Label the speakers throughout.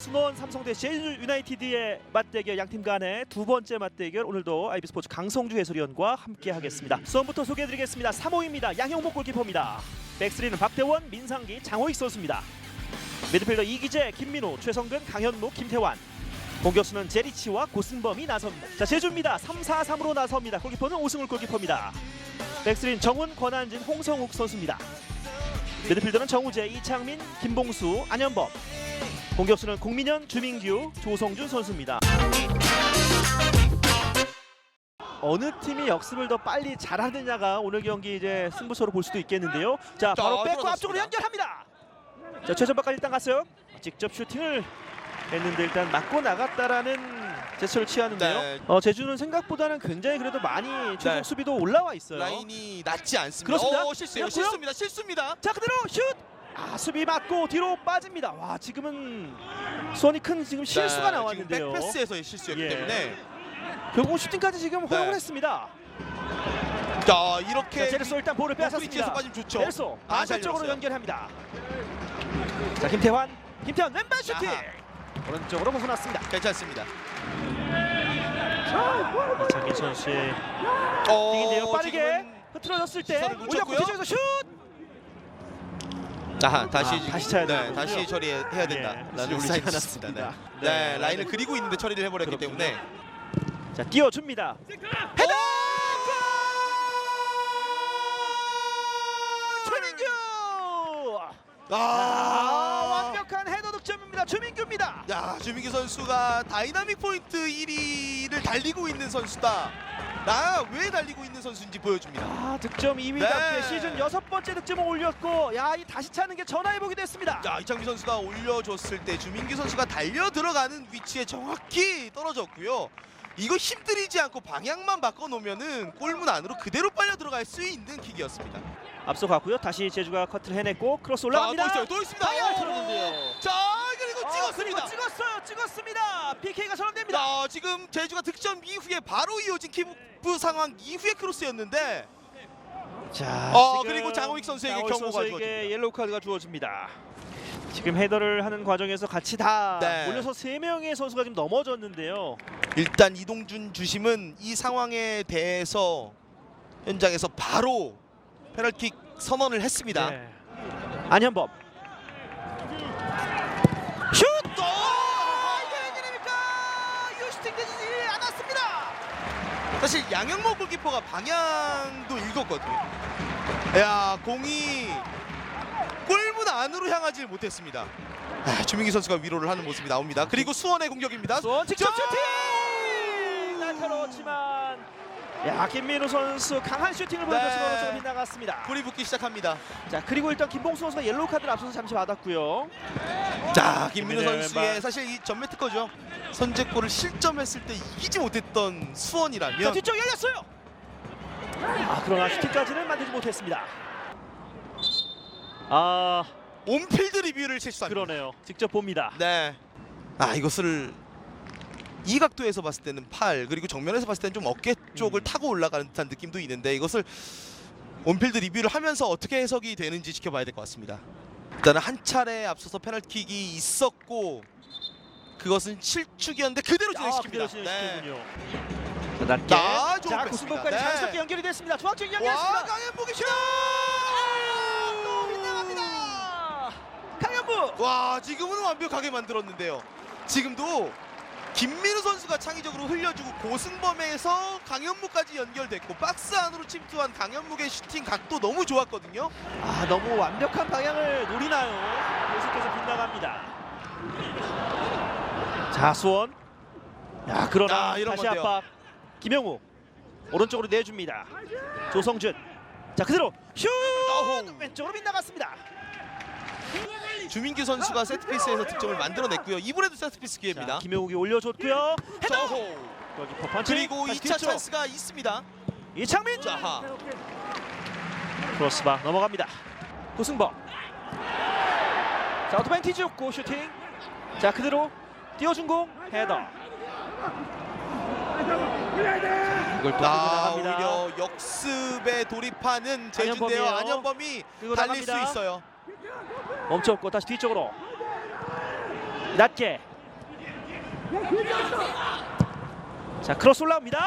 Speaker 1: 수원 삼성대 제주 유나이티드의 맞대결 양팀 간의 두 번째 맞대결 오늘도 IB 스포츠 강성주 해설위원과 함께 하겠습니다. 수원부터 소개해드리겠습니다. 3호입니다. 양형복 골키퍼입니다. 백스리는 박대원, 민상기, 장호익 선수입니다. 미드필더 이기재, 김민호, 최성근, 강현무, 김태환. 공격수는 제리치와 고승범이 나섭니다. 자 제주입니다. 3-4-3으로 나섭니다. 골키퍼는 오승훈 골키퍼입니다. 백스린 정훈, 권한진, 홍성욱 선수입니다. 미드필더는 정우재, 이창민, 김봉수, 안현범. 공격수는 공민현, 주민규, 조성준 선수입니다. 어느 팀이 역습을 더 빨리 잘하느냐가 오늘 경기 이제 승부처로 볼 수도 있겠는데요. 자, 바로
Speaker 2: 들어갔습니다.
Speaker 1: 앞쪽으로 연결합니다. 자, 최전방까지 일단 갔어요. 직접 슈팅을 했는데 일단 맞고 나갔다라는 제스처를 취하는데요.
Speaker 2: 네.
Speaker 1: 어, 제주는 생각보다는 굉장히 그래도 많이 최종
Speaker 2: 네.
Speaker 1: 수비도 올라와 있어요.
Speaker 2: 라인이 낮지 않습니다.
Speaker 1: 그렇습니다.
Speaker 2: 오, 실수예요. 실수입니다. 실수입니다.
Speaker 1: 자 그대로 슛! 아 수비 맞고 뒤로 빠집니다. 와 지금은 수원이 큰 지금 실수가
Speaker 2: 네,
Speaker 1: 나왔는데요.
Speaker 2: 지금 백패스에서의 실수였기
Speaker 1: 예.
Speaker 2: 때문에
Speaker 1: 결국 슈팅까지 지금 허용을
Speaker 2: 네.
Speaker 1: 했습니다.
Speaker 2: 자 이렇게
Speaker 1: 자 제르소 일단 볼을 빼앗았습니다.
Speaker 2: 빠지면 좋죠.
Speaker 1: 제르소
Speaker 2: 아, 잘
Speaker 1: 반대쪽으로
Speaker 2: 밀었어요.
Speaker 1: 연결합니다. 자 김태환, 김태환 왼발 슈팅.
Speaker 2: 아하.
Speaker 1: 오른쪽으로 벗어났습니다.
Speaker 2: 괜찮습니다.
Speaker 1: 이창민 선수의
Speaker 2: 어,
Speaker 1: 딩인데요. 빠르게
Speaker 2: 지금은-
Speaker 1: 흐트러졌을 때
Speaker 2: 시선을 놓쳤고요.
Speaker 1: 뒤쪽에서 슛!
Speaker 2: 아하, 다시
Speaker 1: 아, 다시 차야
Speaker 2: 네,
Speaker 1: 되는군요.
Speaker 2: 다시 처리해야 된다.
Speaker 1: 예,
Speaker 2: 라는
Speaker 1: 올리지
Speaker 2: 사인이
Speaker 1: 않았습니다.
Speaker 2: 있습니다.
Speaker 1: 네,
Speaker 2: 네, 네,
Speaker 1: 라인을-
Speaker 2: 그리고 있는데 처리를 해버렸기
Speaker 1: 그렇군요.
Speaker 2: 때문에
Speaker 1: 자 띄워줍니다. 헤더! 최민규! 아,
Speaker 2: 아,
Speaker 1: 완벽한 헤더 득점입니다. 최민규입니다.
Speaker 2: 야 주민규 선수가 다이나믹 포인트 1위를 달리고 있는 선수다. 나 왜 달리고 있는 선수인지 보여줍니다.
Speaker 1: 아, 득점 2위 답게
Speaker 2: 네.
Speaker 1: 시즌 여섯 번째 득점을 올렸고 야, 이 다시 차는 게 전화해보게 됐습니다.
Speaker 2: 자 이창민 선수가 올려줬을 때 주민규 선수가 달려 들어가는 위치에 정확히 떨어졌고요. 이거 힘들이지 않고 방향만 바꿔놓으면은 골문 안으로 그대로 빨려 들어갈 수 있는 킥이었습니다.
Speaker 1: 앞서 갔고요. 다시 제주가 커트를 해냈고 크로스 올라갑니다.
Speaker 2: 자, 또 있어요, 또 있습니다.
Speaker 1: 방향을
Speaker 2: 오!
Speaker 1: 틀었는데요.
Speaker 2: 자
Speaker 1: 아,
Speaker 2: 찍었습니다.
Speaker 1: 그리고 찍었어요. 찍었습니다. PK가 선언됩니다.
Speaker 2: 자 지금 제주가 득점 이후에 바로 이어진 키프 상황 이후의 크로스였는데
Speaker 1: 자,
Speaker 2: 어,
Speaker 1: 지금
Speaker 2: 그리고 장호익 선수에게
Speaker 1: 장호익
Speaker 2: 경고가
Speaker 1: 선수에게
Speaker 2: 주어집니다.
Speaker 1: 옐로우 카드가 주어집니다. 지금 헤더를 하는 과정에서 같이 다
Speaker 2: 네.
Speaker 1: 올려서 세 명의 선수가 지금 넘어졌는데요.
Speaker 2: 일단 이동준 주심은 이 상황에 대해서 현장에서 바로 페널킥 선언을 했습니다.
Speaker 1: 네. 안현범 슛! 아, 이게 웬일입니까? 유슈팅 되지 않았습니다.
Speaker 2: 사실 양영모 골키퍼가 방향도 읽었거든요. 야 공이 골문 안으로 향하지 못했습니다. 아, 주민기 선수가 위로를 하는 모습이 나옵니다. 그리고 수원의 공격입니다.
Speaker 1: 수원 직접
Speaker 2: 자!
Speaker 1: 슈팅! 날카로웠지만 야 김민우 선수 강한 슈팅을 보여줬지만
Speaker 2: 네.
Speaker 1: 오른쪽으로 빗나갔습니다.
Speaker 2: 불이 붙기 시작합니다.
Speaker 1: 자 그리고 일단 김봉수 선수가 옐로우 카드를 앞서서 잠시 받았고요.
Speaker 2: 자 김민우
Speaker 1: 김민우의
Speaker 2: 선수의. 사실 이 전매 특허죠. 선제골을 실점했을 때 이기지 못했던
Speaker 1: 자
Speaker 2: 수원이라면
Speaker 1: 뒤쪽 열렸어요. 아 그러나 슈팅까지는 만들지 못했습니다. 아
Speaker 2: 온필드 리뷰를 실수합니다.
Speaker 1: 그러네요. 직접 봅니다.
Speaker 2: 네. 아 이것을 이 각도에서 봤을 때는 팔 그리고 정면에서 봤을 때는 좀 어깨 쪽을
Speaker 1: 음.
Speaker 2: 타고 올라가는 듯한 느낌도 있는데 이것을 온필드 리뷰를 하면서 어떻게 해석이 되는지 지켜봐야 될 것 같습니다. 일단은 한 차례 앞서서 페널킥이 있었고 그것은 실축이었는데 그대로
Speaker 1: 아,
Speaker 2: 진행시킵니다.
Speaker 1: 그대로
Speaker 2: 네.
Speaker 1: 진행시키군요. 자, 낮게.
Speaker 2: 아, 좋은
Speaker 1: 자,
Speaker 2: 패스입니다.
Speaker 1: 구승범까지
Speaker 2: 네.
Speaker 1: 자연스럽게 연결이 됐습니다. 중앙쪽
Speaker 2: 와
Speaker 1: 연결했습니다.
Speaker 2: 강현복이 슛!
Speaker 1: 또 빗나갑니다. 강현부.
Speaker 2: 와 지금은 완벽하게 만들었는데요. 지금도 김민우 선수가 창의적으로 흘려주고 고승범에서 강현무까지 연결됐고 박스 안으로 침투한 강현무의 슈팅 각도 너무 좋았거든요.
Speaker 1: 아 너무 완벽한 방향을 노리나요? 계속해서 빗나갑니다. 자 수원. 야 그러나
Speaker 2: 아, 이런
Speaker 1: 다시
Speaker 2: 건데요.
Speaker 1: 압박. 김영우 오른쪽으로 내줍니다. 조성준. 자 그대로 슛
Speaker 2: 어허.
Speaker 1: 왼쪽으로 빗나갔습니다.
Speaker 2: 주민규 선수가 세트피스에서 득점을 만들어냈고요. 이번에도 세트피스
Speaker 1: 자,
Speaker 2: 기회입니다.
Speaker 1: 김영욱이 올려줬고요. 헤더.
Speaker 2: 저호.
Speaker 1: 골키퍼 펀치.
Speaker 2: 그리고
Speaker 1: 다시
Speaker 2: 2차
Speaker 1: 뒤쪽.
Speaker 2: 찬스가 있습니다.
Speaker 1: 이창민.
Speaker 2: 자하.
Speaker 1: 크로스바 넘어갑니다. 고승범. 자 어드밴티지 없고 슈팅. 자 그대로 띄워준 공 헤더. 자, 이걸 또
Speaker 2: 아
Speaker 1: 나갑니다.
Speaker 2: 오히려 역습에 돌입하는.
Speaker 1: 안현범이에요.
Speaker 2: 안현범이 달릴
Speaker 1: 나갑니다.
Speaker 2: 수 있어요.
Speaker 1: 멈췄고 다시 뒤쪽으로 낮게 자 크로스 올라옵니다.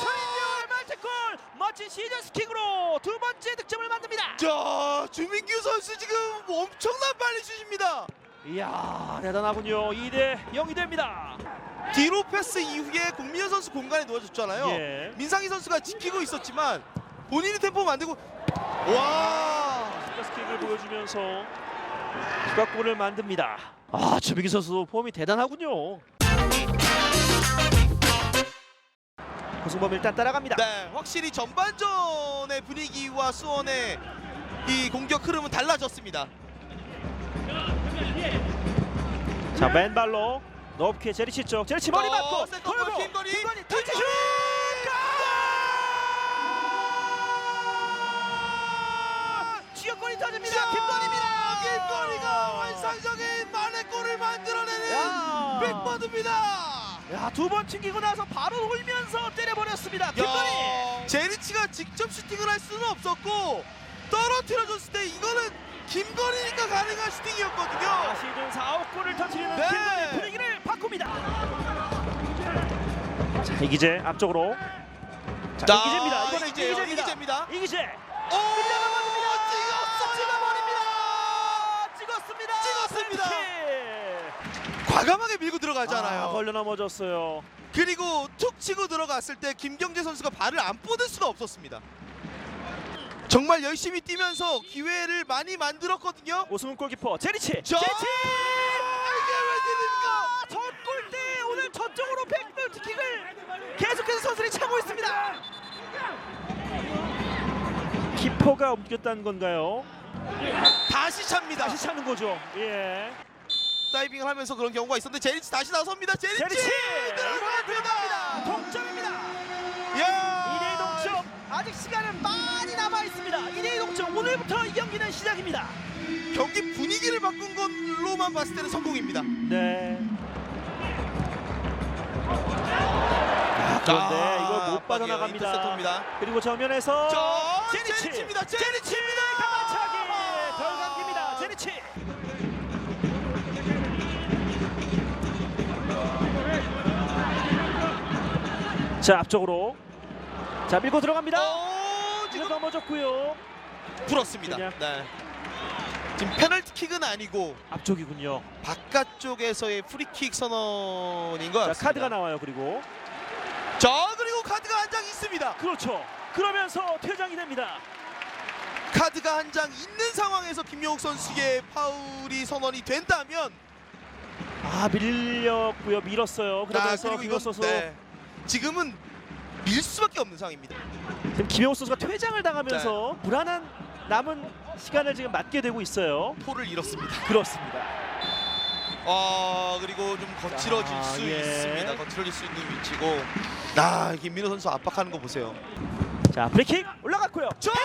Speaker 1: 최인열 멀티골 멋진 시즌 스킥으로 두 번째 득점을 만듭니다.
Speaker 2: 자, 주민규 선수 지금 엄청난 빨리 슛입니다.
Speaker 1: 이야 대단하군요. 2대 0이 됩니다.
Speaker 2: 뒤로 패스 이후에 공민현 선수 공간에 놓아줬잖아요.
Speaker 1: 예.
Speaker 2: 민상희 선수가 지키고 있었지만 본인이 템포 만들고 와!
Speaker 1: 스킥을 보여주면서 추가골을 만듭니다. 아 주민기 선수 폼이 대단하군요. 고승범 일단 따라갑니다.
Speaker 2: 네, 확실히 전반전의 분위기와 수원의 이 공격 흐름은 달라졌습니다.
Speaker 1: 자 맨발로 높게 제리치 쪽 제리치 머리
Speaker 2: 어,
Speaker 1: 맞고 돌고
Speaker 2: 김건희!
Speaker 1: 터치슛 골! 추격골이 터집니다
Speaker 2: 자,
Speaker 1: 김건희입니다
Speaker 2: 김건희가 환상적인 만회골을 만들어내는
Speaker 1: 야.
Speaker 2: 백버드입니다.
Speaker 1: 야 두 번 튕기고 나서 바로 돌면서 때려버렸습니다 김건희
Speaker 2: 제리치가 직접 슈팅을 할 수는 없었고 떨어뜨려줬을 때 이거는 김건희니까 가능한 슈팅이었거든요.
Speaker 1: 자, 시즌 4, 5골을 터뜨리는
Speaker 2: 네.
Speaker 1: 김건희 분위기를 바꿉니다 자 이기재 앞쪽으로 자,
Speaker 2: 자,
Speaker 1: 이기재입니다
Speaker 2: 이기재요,
Speaker 1: 이기재입니다
Speaker 2: 이기재입니다.
Speaker 1: 이기재
Speaker 2: 오, 찍었어요.
Speaker 1: 찍었습니다
Speaker 2: 찍었습니다.
Speaker 1: 펜치!
Speaker 2: 과감하게 밀고 들어가잖아요.
Speaker 1: 아, 걸려 넘어졌어요.
Speaker 2: 그리고 툭 치고 들어갔을 때 김경재 선수가 발을 안 뻗을 수가 없었습니다. 정말 열심히 뛰면서 기회를 많이 만들었거든요.
Speaker 1: 오승훈 골키퍼 제리치.
Speaker 2: 자,
Speaker 1: 제리치.
Speaker 2: 이게 웬일입니까?
Speaker 1: 첫 골대 오늘 저쪽으로 백도트킥을 계속해서 선수들이 차고 있습니다. 키퍼가 움직였다는 건가요?
Speaker 2: 다시 찹니다.
Speaker 1: 다시 차는 거죠. 예.
Speaker 2: 다이빙을 하면서 그런 경우가 있었는데 제리치 다시 나섭니다. 제리치,
Speaker 1: 제리치
Speaker 2: 들어갑니다.
Speaker 1: 동점입니다.
Speaker 2: 야,
Speaker 1: 2대2 동점. 아직 시간은 많이 남아 있습니다. 2대2 동점. 오늘부터 이 경기는 시작입니다.
Speaker 2: 경기 분위기를 바꾼 걸로만 봤을 때는 성공입니다.
Speaker 1: 네. 아, 그런데
Speaker 2: 아,
Speaker 1: 이걸 못. 빠져나갑니다.
Speaker 2: 인터셉터입니다.
Speaker 1: 그리고 정면에서
Speaker 2: 저
Speaker 1: 제리치.
Speaker 2: 제리치입니다.
Speaker 1: 제리치 자 앞쪽으로 자 밀고 들어갑니다.
Speaker 2: 어,
Speaker 1: 이거
Speaker 2: 지금
Speaker 1: 넘어졌고요.
Speaker 2: 불었습니다.
Speaker 1: 그냥.
Speaker 2: 네. 지금 페널티킥은 아니고
Speaker 1: 앞쪽이군요.
Speaker 2: 바깥쪽에서의 프리킥 선언인 것
Speaker 1: 자
Speaker 2: 같습니다.
Speaker 1: 카드가 나와요. 그리고
Speaker 2: 자 그리고 카드가 한 장 있습니다.
Speaker 1: 그렇죠. 그러면서 퇴장이 됩니다.
Speaker 2: 카드가 한 장 있는 상황에서 김용욱 선수의 파울이 선언이 된다면
Speaker 1: 아 밀렸고요. 밀었어요. 그러면서
Speaker 2: 아, 그리고
Speaker 1: 김효
Speaker 2: 이건,
Speaker 1: 선수
Speaker 2: 네. 지금은 밀 수밖에 없는 상황입니다.
Speaker 1: 지금 김효 선수가 퇴장을 당하면서
Speaker 2: 네.
Speaker 1: 불안한 남은 시간을 지금 맞게 되고 있어요.
Speaker 2: 포를 잃었습니다.
Speaker 1: 그렇습니다.
Speaker 2: 아 그리고 좀 거칠어질
Speaker 1: 자,
Speaker 2: 수
Speaker 1: 예.
Speaker 2: 있습니다. 거칠어질 수 있는 위치고. 아 김민호 선수 압박하는 거 보세요.
Speaker 1: 자 프리킥 올라갔고요. 저헨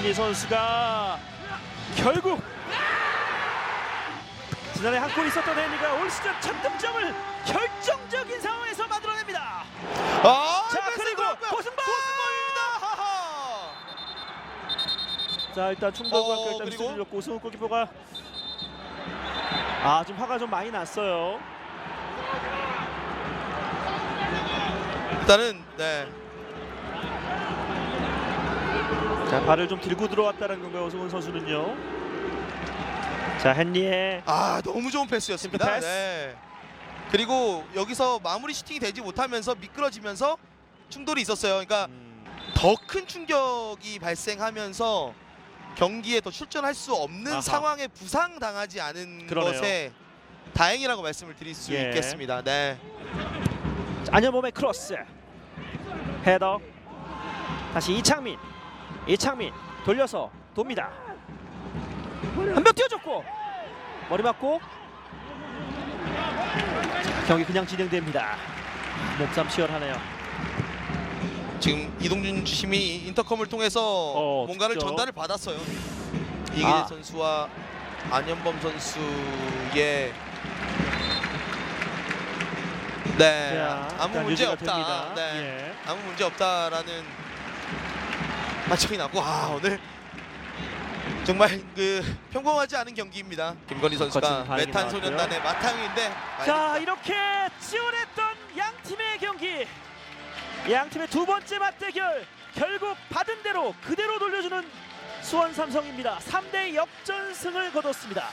Speaker 2: 아,
Speaker 1: 헨리 선수가 결국 지난해 한 골 있었던 헨리가 올 시즌 첫 득점을 결정적인 상황에서 만들어냅니다.
Speaker 2: 아
Speaker 1: 자,
Speaker 2: 패스
Speaker 1: 그리고. 고승범! 자 일단 충돌과
Speaker 2: 어,
Speaker 1: 일단
Speaker 2: 그리고?
Speaker 1: 줬고 우승우 골키퍼가 아 지금 화가 좀 많이 났어요.
Speaker 2: 일단은 네.
Speaker 1: 자 발을 좀 들고 들어왔다는 건가요 오승훈 선수는요. 자 헨리의
Speaker 2: 아 너무 좋은 패스였습니다.
Speaker 1: 패스.
Speaker 2: 네. 그리고 여기서 마무리 슈팅이 되지 못하면서 미끄러지면서 충돌이 있었어요. 그러니까
Speaker 1: 음,
Speaker 2: 더 큰 충격이 발생하면서 경기에 더 출전할 수 없는
Speaker 1: 아하.
Speaker 2: 상황에 부상 당하지 않은
Speaker 1: 그러네요.
Speaker 2: 것에 다행이라고 말씀을 드릴 수
Speaker 1: 예.
Speaker 2: 있겠습니다. 네.
Speaker 1: 안현범의 크로스 헤더 다시 이창민 이창민 돌려서 돕니다 한명 뛰어줬고 머리 맞고 경기 그냥 진행됩니다 몸싸움 치열하네요
Speaker 2: 지금 이동준 주심이 인터컴을 통해서
Speaker 1: 어,
Speaker 2: 뭔가를
Speaker 1: 직접.
Speaker 2: 전달을 받았어요. 이기재
Speaker 1: 아.
Speaker 2: 선수와 안현범 선수의 네
Speaker 1: 자,
Speaker 2: 아무 문제 없다.
Speaker 1: 됩니다.
Speaker 2: 네
Speaker 1: 예.
Speaker 2: 아무 문제 없다라는 반짝이 나고 아 오늘 정말 그 평범하지 않은 경기입니다. 김건희 선수가
Speaker 1: 반응이
Speaker 2: 메탄
Speaker 1: 나왔고요.
Speaker 2: 소년단의 마탕인데
Speaker 1: 자 이렇게 치열했던 양 팀의 경기 양 팀의 두 번째 맞대결 결국 받은 대로 그대로 돌려주는 수원 삼성입니다 3대 역전승을 거뒀습니다